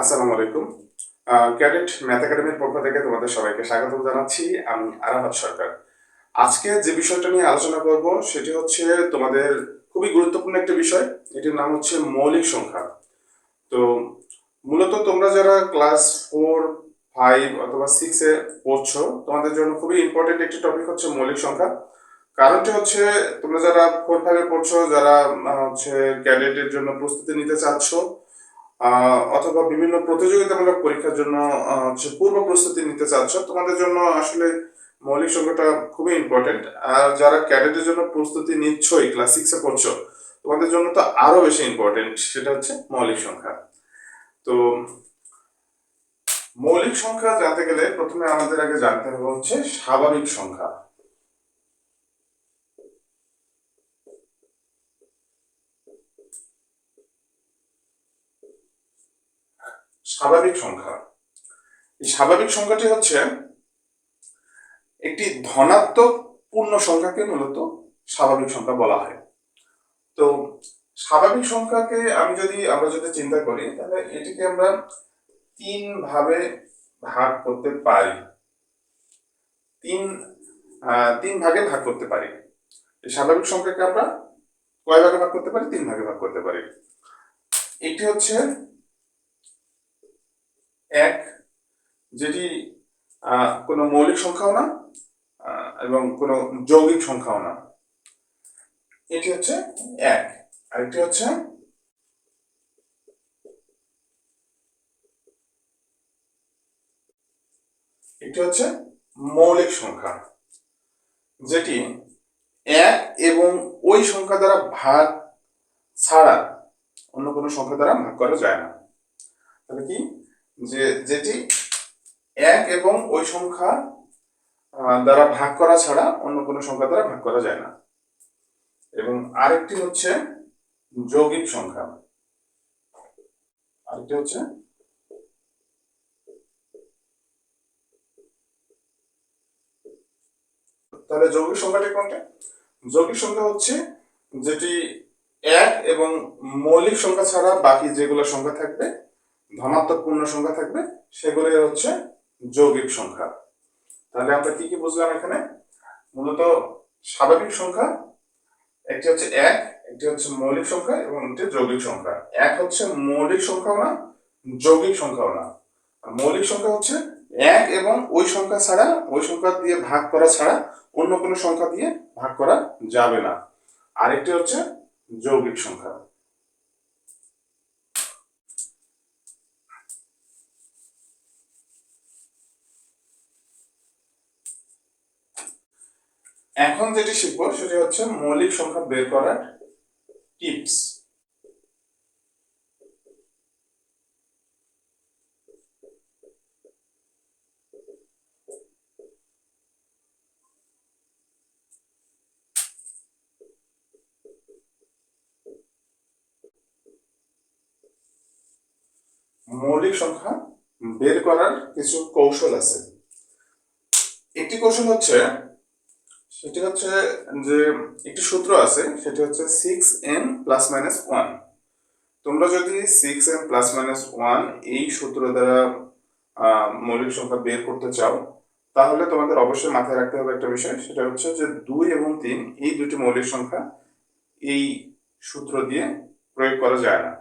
আসসালামু আলাইকুম। Cadet math একাডেমির পক্ষ থেকে তোমাদের সবাইকে স্বাগত জানাচ্ছি আমি আরাফাত সরকার। আজকে যে বিষয়টা নিয়ে আলোচনা করব সেটি হচ্ছে তোমাদের খুবই গুরুত্বপূর্ণ একটা বিষয়। এটির নাম হচ্ছে মৌলিক সংখ্যা। তো মূলত তোমরা যারা ক্লাস ফোর, ফাইভ অথবা সিক্সে পড়ছো, তোমাদের জন্য খুবই ইম্পর্টেন্ট একটি টপিক হচ্ছে মৌলিক সংখ্যা। কারণটি হচ্ছে তোমরা যারা ফোর ফাইভে পড়ছো, যারা হচ্ছে ক্যাডেটের জন্য প্রস্তুতি নিতে চাচ্ছো অথবা বিভিন্ন প্রতিযোগিতামূলক পরীক্ষার জন্য পূর্ব প্রস্তুতি নিতে চাচ্ছ, তোমাদের জন্য আসলে মৌলিক সংখ্যাটা খুবই ইম্পর্টেন্ট আর যারা ক্যাডেটের জন্য প্রস্তুতি নিচ্ছই ক্লাস সিক্সে পড়ছো, তোমাদের জন্য তো আরও বেশি ইম্পর্টেন্ট সেটা হচ্ছে মৌলিক সংখ্যা। তো, মৌলিক সংখ্যা জানতে গেলে প্রথমে আমাদের আগে জানতে হবে হচ্ছে স্বাভাবিক সংখ্যা। স্বাভাবিক সংখ্যা। এই স্বাভাবিক সংখ্যাটি হচ্ছে একটি ধনাত্মক পূর্ণ সংখ্যাকে মূলত স্বাভাবিক সংখ্যা বলা হয়। তো স্বাভাবিক সংখ্যাকে আমি যদি, আমরা যদি চিন্তা করি, তাহলে এটিকে আমরা তিন ভাবে ভাগ করতে পারি। তিন তিন ভাগে ভাগ করতে পারি। স্বাভাবিক সংখ্যাকে আমরা কয় ভাগে ভাগ করতে পারি? তিন ভাগে ভাগ করতে পারি। এটি হচ্ছে এক, যেটি কোনো মৌলিক সংখ্যাও না এবং কোনো যৌগিক সংখ্যাও না। এটি হচ্ছে এক। আরেকটি হচ্ছে একটি হচ্ছে মৌলিক সংখ্যা, যেটি এক এবং ওই সংখ্যা দ্বারা ভাগ ছাড়া অন্য কোনো সংখ্যা দ্বারা ভাগ করা যায় না। তাহলে কি? যে যেটি এক এবং ওই সংখ্যা দ্বারা ভাগ করা ছাড়া অন্য কোনো সংখ্যা দ্বারা ভাগ করা যায় না। এবং আরেকটি হচ্ছে যৌগিক সংখ্যা। আরেকটি হচ্ছে তাহলে যৌগিক সংখ্যাটি কোনটা? যৌগিক সংখ্যা হচ্ছে যেটি এক এবং মৌলিক সংখ্যা ছাড়া বাকি যেগুলো সংখ্যা থাকবে ধনাত্মক পূর্ণ সংখ্যা থাকবে সেগুলি হচ্ছে যৌগিক সংখ্যা। তাহলে আমরা কি কি বুঝলাম এখানে? মূলত স্বাভাবিক সংখ্যা, একটি হচ্ছে এক, একটি হচ্ছে মৌলিক সংখ্যা এবং একটি যৌগিক সংখ্যা। এক হচ্ছে মৌলিক সংখ্যাও না, যৌগিক সংখ্যাও না। মৌলিক সংখ্যা হচ্ছে এক এবং ওই সংখ্যা ছাড়া, ওই সংখ্যা দিয়ে ভাগ করা ছাড়া অন্য কোনো সংখ্যা দিয়ে ভাগ করা যাবে না। আরেকটি হচ্ছে যৌগিক সংখ্যা। এখন যেটি শিখব সেটি হচ্ছে মৌলিক সংখ্যা বের করার টিপস। মৌলিক সংখ্যা বের করার কিছু কৌশল আছে। একটি কৌশল হচ্ছে সেটি হচ্ছে যে একটি সূত্র আছে, সেটি হচ্ছে six N plus minus one তোমরা যদি six N plus minus one এই সূত্র দ্বারা মৌলিক সংখ্যা বের করতে চাও, তাহলে তোমাদের অবশ্যই মাথায় রাখতে হবে একটা বিষয়, সেটা হচ্ছে যে দুই এবং তিন, এই দুটি মৌলিক সংখ্যা এই সূত্র দিয়ে প্রয়োগ করা যায় না।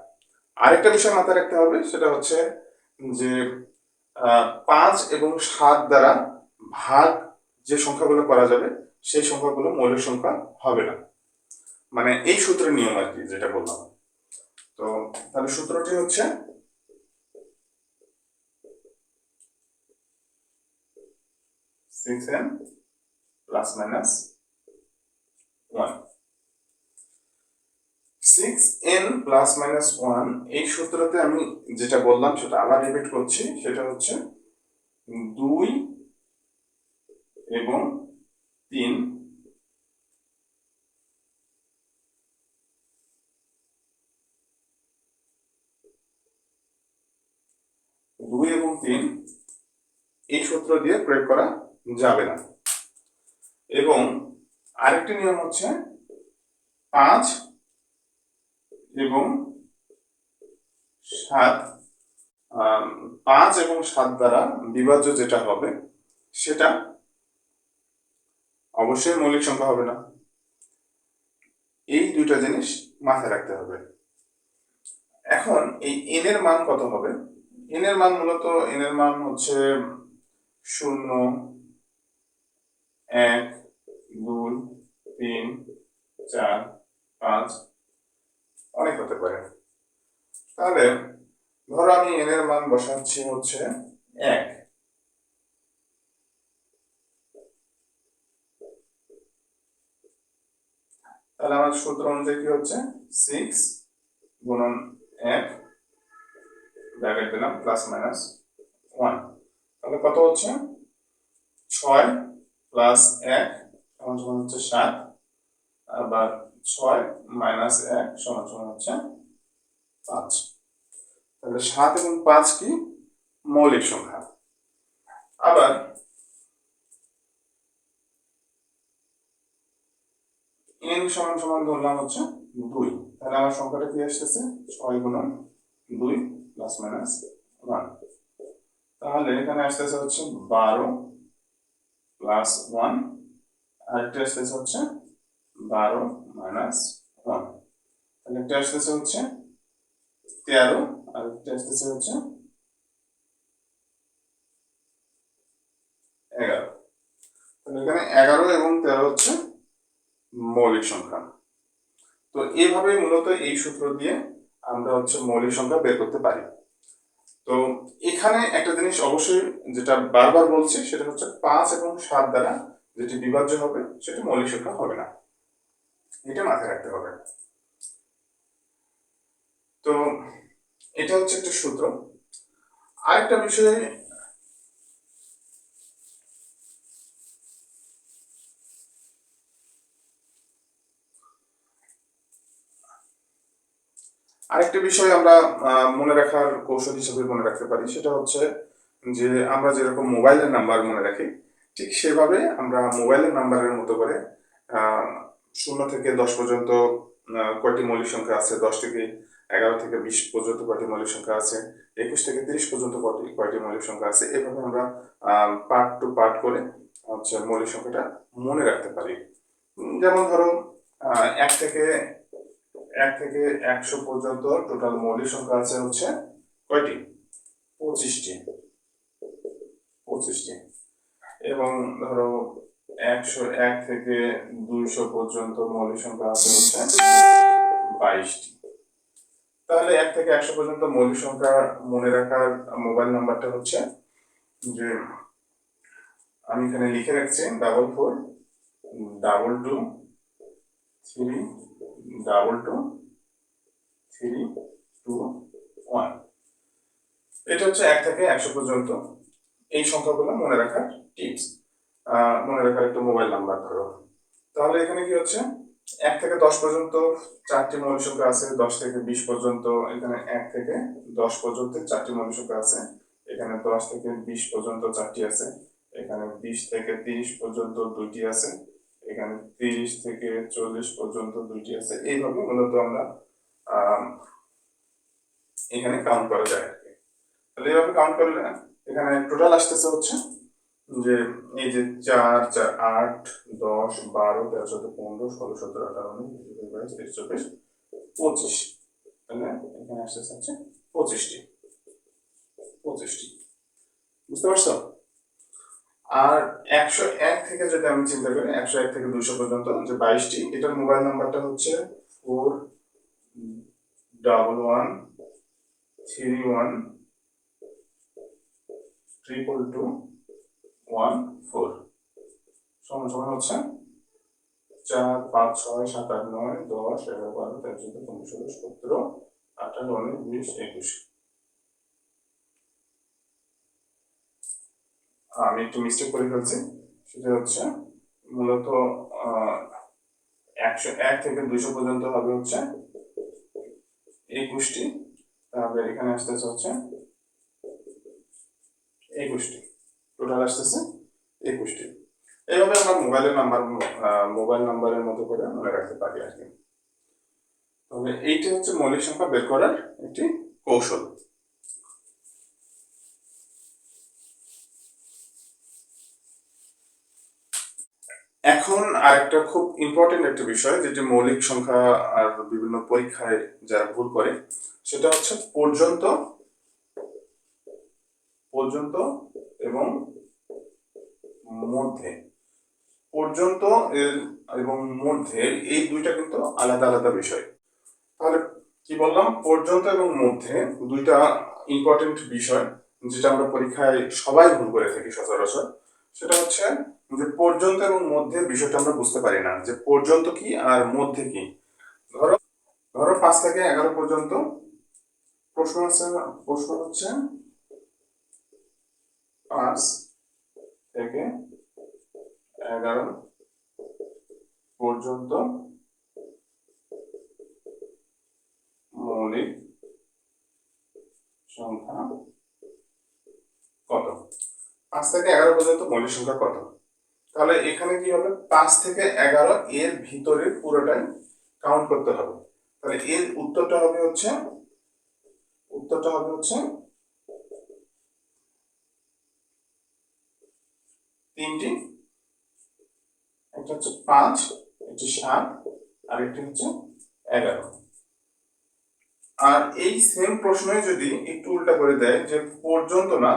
আরেকটা বিষয় মাথায় রাখতে হবে, সেটা হচ্ছে যে পাঁচ এবং সাত দ্বারা ভাগ যে সংখ্যাগুলো করা যাবে সেই সংখ্যাগুলো মৌলিক সংখ্যা হবে না। মানে এই সূত্রের নিয়ম আর কি, যেটা বললাম। তো তাহলে সূত্রটি হচ্ছে এই সূত্রতে আমি যেটা বললাম, সেটা আবার রিপিট করছি, সেটা হচ্ছে দুই এবং তিন। দুই এবং তিন, এই সূত্র দিয়ে প্রয়োগ করা যাবে না। এবং আরেকটি নিয়ম হচ্ছে পাঁচ এবং সাত পাঁচ এবং সাত দ্বারা বিভাজ্য যেটা হবে, সেটা অবশ্যই মৌলিক সংখ্যা হবে না। এই দুইটা জিনিস মাথায় রাখতে হবে। এখন এই এন এর মান কত হবে? এন এর মান মূলত এন এর মান হচ্ছে শূন্য, এক, দুই, তিন, চার, পাঁচ, অনেক হতে পারে। তাহলে ধরো আমি এন এর মান বসাচ্ছি হচ্ছে এক। তাহলে আমার সূত্র অনুযায়ী কি হচ্ছে? সিক্স গুণন এক ব্র্যাকেট দিলাম প্লাস মাইনাস ওয়ান তাহলে কত হচ্ছে? ছয় প্লাস এক সমান সমান হচ্ছে সাত, আবার ছয় মাইনাস এক সমান সমান হচ্ছে পাঁচ। তাহলে সাত এবং পাঁচ কি? মৌলিক সংখ্যা। আবার এন সমান সমান ধরলাম হচ্ছে দুই। তাহলে আমার সংখ্যাটা কি আসতেছে? ছয় গুণন দুই প্লাস মাইনাস ওয়ান তাহলে এখানে আসতেছে হচ্ছে বারো প্লাস ওয়ান আরেকটা আসতেছে হচ্ছে বারো মাইনাস ওয়ান তাহলে একটা আসতেছে হচ্ছে তেরো আর একটা আসতেছে হচ্ছে এগারো। তাহলে এখানে এগারো এবং তেরো হচ্ছে মৌলিক সংখ্যা। তো এইভাবে মূলত এই সূত্র দিয়ে আমরা হচ্ছে মৌলিক সংখ্যা বের করতে পারি। তো এখানে একটা জিনিস অবশ্যই যেটা বারবার বলছি, সেটা হচ্ছে পাঁচ এবং সাত দ্বারা যেটি বিভাজ্য হবে, সেটা মৌলিক সংখ্যা হবে না। এটা মাথায় রাখতে হবে। তো এটা হচ্ছে একটা সূত্র। আরেকটা বিষয় আরেকটা বিষয় আমরা মনে রাখার কৌশল হিসেবে মনে রাখতে পারি, সেটা হচ্ছে যে আমরা যেরকম মোবাইলের নাম্বার মনে রাখি, ঠিক সেভাবে আমরা মোবাইলের নাম্বারের মতো করে শূন্য থেকে দশ পর্যন্ত কয়টি মৌলিক সংখ্যা আছে? দশ থেকে এগারো থেকে বিশ পর্যন্ত কয়টি মৌলিক সংখ্যা আছে? একুশ থেকে তিরিশ পর্যন্ত কয়টি কয়টি মৌলিক সংখ্যা আছে? এভাবে আমরা পার্ট টু পার্ট করে হচ্ছে মৌলিক সংখ্যাটা মনে রাখতে পারি। যেমন ধরো এক থেকে এক থেকে একশো পর্যন্ত টোটাল মৌলিক সংখ্যা আছে হচ্ছে কয়টি? পঁচিশটি। পঁচিশটি। এবং ধরো একশো এক থেকে দুইশো পর্যন্ত মৌলিক সংখ্যা আছে হচ্ছে বাইশটি। তাহলে এক থেকে একশো পর্যন্ত মৌলিক সংখ্যা মনে রাখার মোবাইল নাম্বারটা হচ্ছে যে আমি এখানে লিখে রাখছি double four double two three double two three two one এটা হচ্ছে এক থেকে একশো পর্যন্ত। এই সংখ্যাগুলো মনে রাখার টিপস মনে রাখার একটা মোবাইল নাম্বার ধরো। তাহলে এখানে কি হচ্ছে? এক থেকে দশ পর্যন্ত চারটি মৌলিক সংখ্যা আছে, দশ থেকে বিশ পর্যন্ত এখানে এক থেকে দশ পর্যন্ত চারটি মৌলিক সংখ্যা আছে। এখানে দশ থেকে বিশ পর্যন্ত চারটি আছে। এখানে বিশ থেকে তিরিশ পর্যন্ত দুইটি আছে। এখানে তিরিশ থেকে চল্লিশ পর্যন্ত দুইটি আছে। এইভাবে মূলত আমরা এখানে কাউন্ট করা যায় আর কি। তাহলে এইভাবে কাউন্ট করলে এখানে টোটাল আসতেছে হচ্ছে যে এই যে চার চার, আট, দশ, বারো, তেরো, চোদ্দ, পনেরো, ষোলো, সতেরো, আঠারো, উনিশ বাইশ, তেইশ, চব্বিশ, পঁচিশ। তাহলে এখানে আসতেছে হচ্ছে পঁচিশটি। পঁচিশটি। বুঝতে পারছ? আর একশো এক থেকে যদি আমি চিন্তা করি, একশো এক থেকে দুইশো পর্যন্ত, যে বাইশটি, এটার মোবাইল নাম্বারটা হচ্ছে four double one three one triple two one four সমান সমান হচ্ছে চার, পাঁচ, ছয়, সাত, আট, নয়, দশ, এগারো, বারো, তেরো, চোদ্দ, পনেরো, ষোলো, সতেরো, আঠারো, উনিশ বিশ একুশ। আমি একটু মিস্টেক করে ফেলছি। সেটা হচ্ছে মূলত একশো এক থেকে দুইশো পর্যন্ত হবে হচ্ছে একুশটি। তারপরে এখানে আসতেছে হচ্ছে একুশটি। টোটাল আসতেছে একুশটি। এইভাবে আমরা মোবাইলের নাম্বার মোবাইল নাম্বারের মতো করে মনে রাখতে পারি আর কি। তবে এইটি হচ্ছে মৌলিক সংখ্যা বের করার একটি কৌশল। এখন আরেকটা খুব ইম্পর্টেন্ট একটা বিষয়, যেটি মৌলিক সংখ্যা আর বিভিন্ন পরীক্ষায় যারা ভুল করে, সেটা হচ্ছে পর্যন্ত পর্যন্ত এবং মধ্যে। পর্যন্ত এবং মধ্যে, এই দুইটা কিন্তু আলাদা আলাদা বিষয়। তাহলে কি বললাম? পর্যন্ত এবং মধ্যে দুইটা ইম্পর্টেন্ট বিষয়, যেটা আমরা পরীক্ষায় সবাই ভুল করে থাকি সচরাচর। সেটা হচ্ছে যে পর্যন্ত এবং মধ্যে বিষয়টা আমরা বুঝতে পারি না, যে পর্যন্ত কি আর মধ্যে কি। ধরো ধরো পাঁচ থেকে এগারো পর্যন্ত প্রশ্ন আছে, প্রশ্ন হচ্ছে পাঁচ থেকে এগারো পর্যন্ত মৌলিক সংখ্যা কত পাঁচ থেকে এগারো পর্যন্ত মৌলিক সংখ্যা কত? তাহলে এখানে কি হবে? পাঁচ থেকে এগারো এর ভিতরে পুরোটাই কাউন্ট করতে হবে। তাহলে এর উত্তরটা হবে হচ্ছে, উত্তরটা হবে হচ্ছে তিনটি, একটা হচ্ছে পাঁচ, একটি সাত, আর একটি হচ্ছে এগারো। আর এই সেম প্রশ্নে যদি একটু উল্টা করে দেয় যে পর্যন্ত না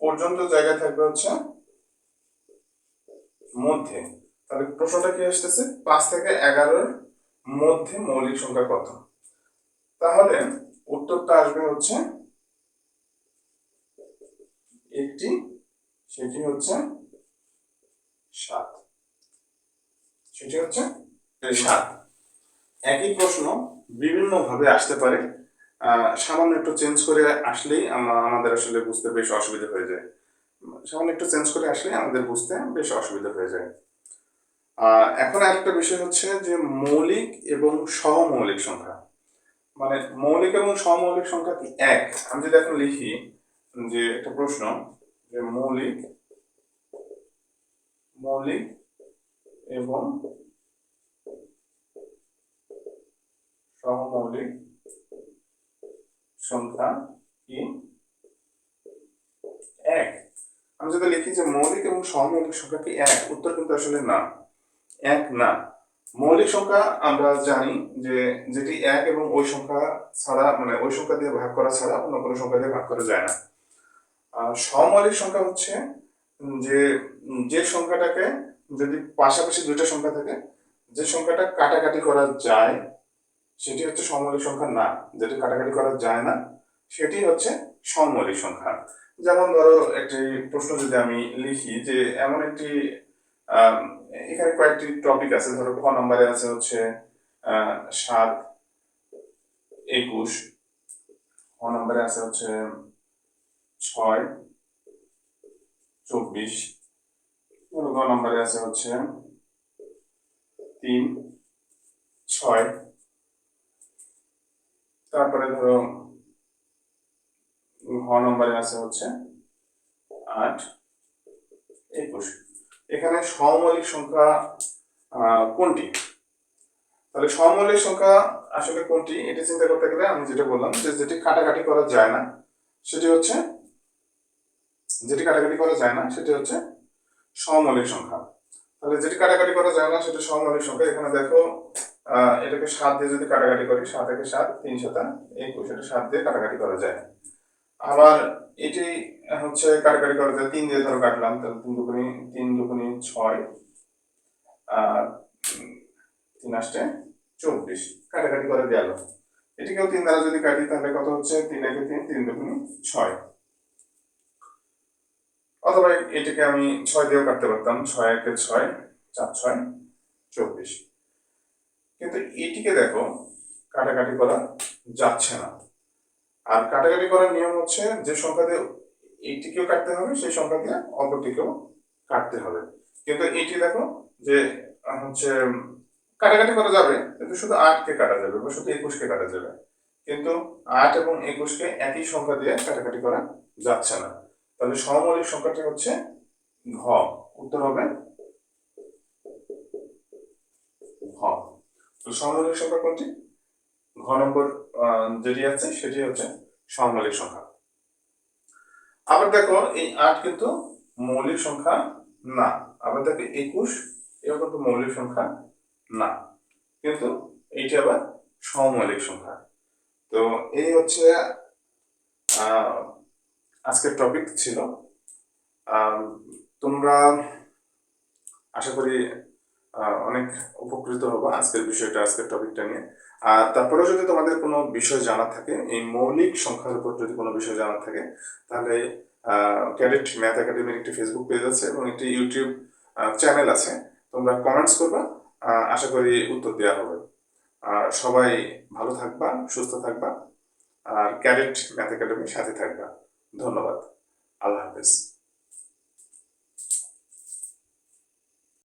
পর্যন্ত জায়গায় থাকবে হচ্ছে মধ্যে। তাহলে প্রশ্নটা কি আসতেছে? পাঁচ থেকে এগারোর মধ্যে মৌলিক সংখ্যা কত? তাহলে উত্তরটা আসবে হচ্ছে একটি সেটি হচ্ছে সাত। সেটি হচ্ছে সাত। একই প্রশ্ন বিভিন্ন ভাবে আসতে পারে। সামান্য একটু চেঞ্জ করে আসলেই আমা- আমাদের আসলে বুঝতে বেশ অসুবিধা হয়ে যায়। সামান্য একটু চেঞ্জ করে আসলে আমাদের বুঝতে বেশ অসুবিধা হয়ে যায়। এখন আরেকটা বিষয় হচ্ছে যে মৌলিক এবং সহমৌলিক সংখ্যা। মানে মৌলিক এবং সহমৌলিক সংখ্যা কি এক? আমি যদি এখন লিখি যে একটা প্রশ্ন, যে মৌলিক মৌলিক এবং সহমৌলিক সংখ্যা কি এক। আমি যদি লিখি যে মৌলিক এবং সহমৌলিক সংখ্যা কি এক। উত্তর কিন্তু আসলে না। এক না। মৌলিক সংখ্যা আমরা জানি যে যেটি এক এবং ওই সংখ্যা ছাড়া মানে ওই সংখ্যা দিয়ে ভাগ করা ছাড়া অন্য কোনো সংখ্যা দিয়ে ভাগ করা যায় না। আর সহমৌলিক সংখ্যা হচ্ছে যে যে সংখ্যাটাকে যদি পাশাপাশি দুইটা সংখ্যা থাকে, যে সংখ্যাটা কাটাকাটি করা যায় সেটি হচ্ছে সমমৌলিক সংখ্যা না, যেটি কাটাকাটি করা যায় না, সেটি হচ্ছে সমমৌলিক সংখ্যা। যেমন ধরো একটি প্রশ্ন যদি আমি লিখি যে এমন একটি এখানে কয়েকটি টপিক আছে, ধরো ক নম্বরে আছে হচ্ছে সাত, একুশ ক নম্বরে আছে হচ্ছে ছয়, চব্বিশ, গ নম্বরে আছে হচ্ছে তিন, ছয় তারপরে ধরো ঘ নম্বরে আছে হচ্ছে আট, একুশ। এখানে সমমৌলিক সংখ্যা কোনটি? তাহলে সমমৌলিক সংখ্যা আসলে কোনটি? এটি চিন্তা করতে গেলে আমি যেটা বললাম যে যেটি কাটাকাটি করা যায় না, সেটি হচ্ছে যেটি কাটাকাটি করা যায় না, সেটি হচ্ছে সমমৌলিক সংখ্যা। তাহলে যেটি কাটাকাটি করা যায় না, সেটা সমমৌলিক সংখ্যা। এখানে দেখো এটাকে সাত দিয়ে যদি কাটাকাটি করি, সাত একে সাত, তিন সাতা একুশ, এটা সাত দিয়ে কাটাকাটি করা যায়। আবার এটি হচ্ছে কাটাকাটি করা যায় তিন দিয়ে ধরো কাটলাম, তাহলে তিন দুগুনি তিন দুগুনি ছয়, আর তিন আসতে চব্বিশ। কাটাকাটি করে গেল। এটিকেও তিন দ্বারা যদি কাটি, তাহলে কত হচ্ছে? তিন একে তিন তিন দুগুনি ছয়। অথবা এটিকে আমি ছয় দিয়েও কাটতে পারতাম, ছয় একে ছয়, চার ছয়, চব্বিশ। কিন্তু এটিকে দেখো, কাটাকাটি করা যাচ্ছে না। আর কাটাকাটি করার নিয়ম হচ্ছে যে সংখ্যা দিয়ে এইটিকেও কাটতে হবে, সেই সংখ্যা দিয়ে অপরটিকেও কাটতে হবে। কিন্তু এটি দেখো যে হচ্ছে কাটাকাটি করা যাবে, কিন্তু শুধু আটকে কাটা যাবে বা শুধু একুশকে কাটা যাবে। কিন্তু আট এবং একুশকে একই সংখ্যা দিয়ে কাটাকাটি করা যাচ্ছে না। তাহলে সমমৌলিক সংখ্যাটি হচ্ছে ঘ, উত্তর হবে ঘ। তো সমমৌলিক সংখ্যা কোনটি? ঘ নম্বর যেটি আছে সেটি হচ্ছে সমমৌলিক সংখ্যা। আবার দেখো, এই আট কিন্তু মৌলিক সংখ্যা না। আবার দেখো, একুশ, এও কিন্তু মৌলিক সংখ্যা না। কিন্তু এইটা আবার সমমৌলিক সংখ্যা। তো এই হচ্ছে আজকের টপিক ছিল। তোমরা আশা করি অনেক উপকৃত হব আজকের বিষয়টা, আজকের টপিকটা নিয়ে। আর তারপরেও যদি তোমাদের কোনো বিষয় জানা থাকে, এই মৌলিক সংখ্যার উপর যদি কোনো বিষয় জানা থাকে, তাহলে ক্যাডেট ম্যাথ একাডেমির একটি ফেসবুক পেজ আছে এবং একটি ইউটিউব চ্যানেল আছে। তোমরা কমেন্টস করবা আশা করি উত্তর দেওয়া হবে। আর সবাই ভালো থাকবা, সুস্থ থাকবা, আর ক্যাডেট ম্যাথ একাডেমির সাথে থাকবা। ধন্যবাদ। আল্লাহ হাফেজ।